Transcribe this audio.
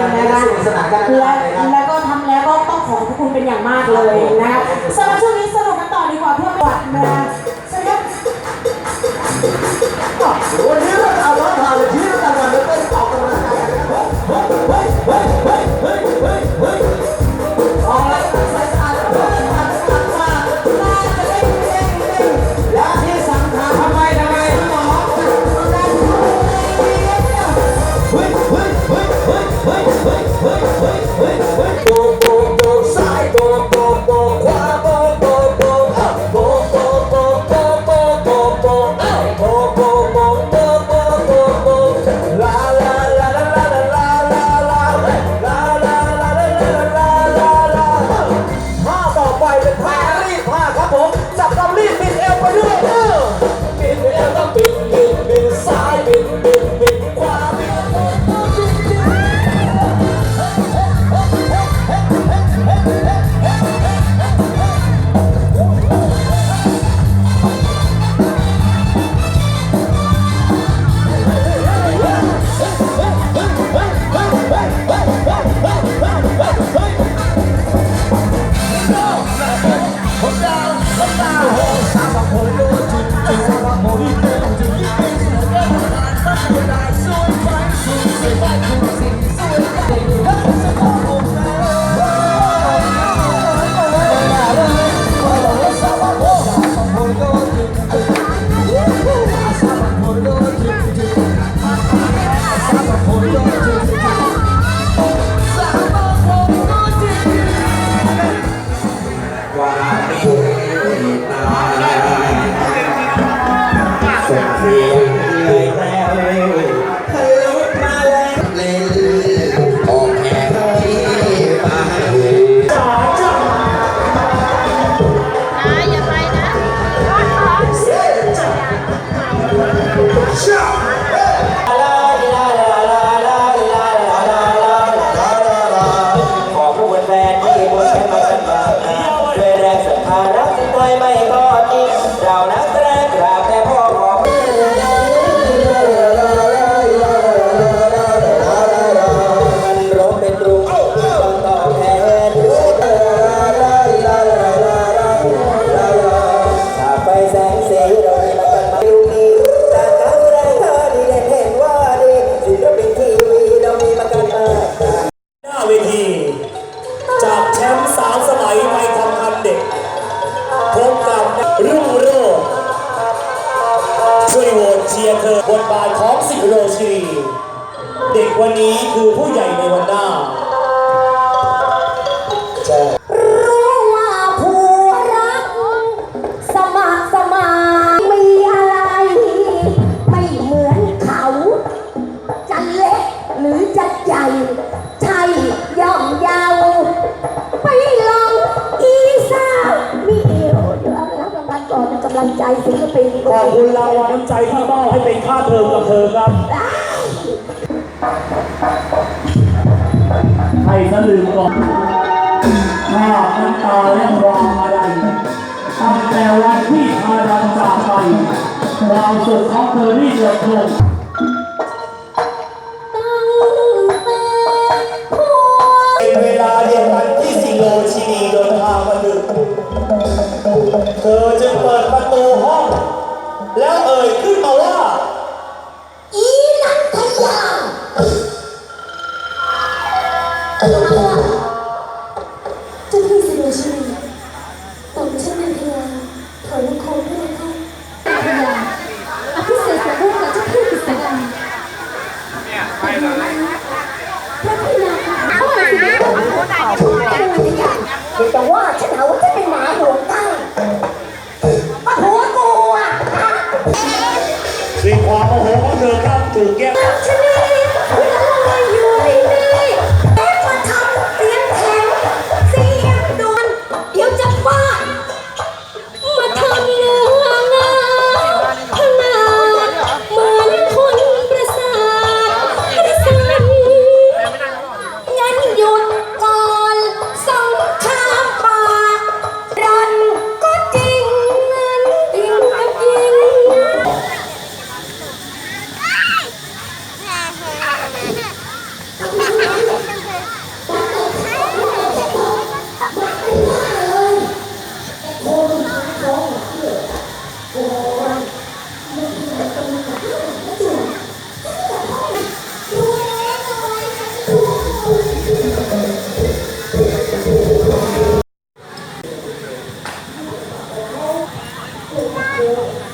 นะคะและแล้วก็ทำแล้วก็ต้องขอบพระคุณเป็นอย่างมากเลยนะคะสำหรับช่วงนี้สรุปกันต่อดีกว่าเพื่อประวัตินะคะสวัสดีครับ สิโรชีเด็กวันนี้คือผู้ใหญ่ในวันหน้ารู้ว่าผัวรัก สมัครสมานมีอะไร ไม่เหมือนเขา จะเล็กหรือจะใหญ่ใช่ย่อมเยาว ไปลองอีสานนี่เอวเดี๋ยวเอาไปรับรางวัลก่อนเป็นกำลังใจศิลปินขอบคุณรางวัลน้ำใจที่มอบให้เป็นค่าเทอมกับเธอครับ ใครสลืมก่อนภาน้ำตาและความอะไรตั้งแต่วันที่พาดันจากไปความสุขของเธอที่เดือดร้อน เจ้าพี่สิโรชินีตอบฉันเป็นพยาถอยลูกคมด้วยนะคะพยานอภิเษกสมรณ์กับเจ้าพี่กฤษดาพระพยาค่ะว่าสิเป็นคนเป็นพยาเดี๋ยวจะว่าฉันหาว่าฉันเป็นหมาหลวงตั้งมาหัวกูอะด้วยความโมโหของเธอครับถูกแก้ โอ้ย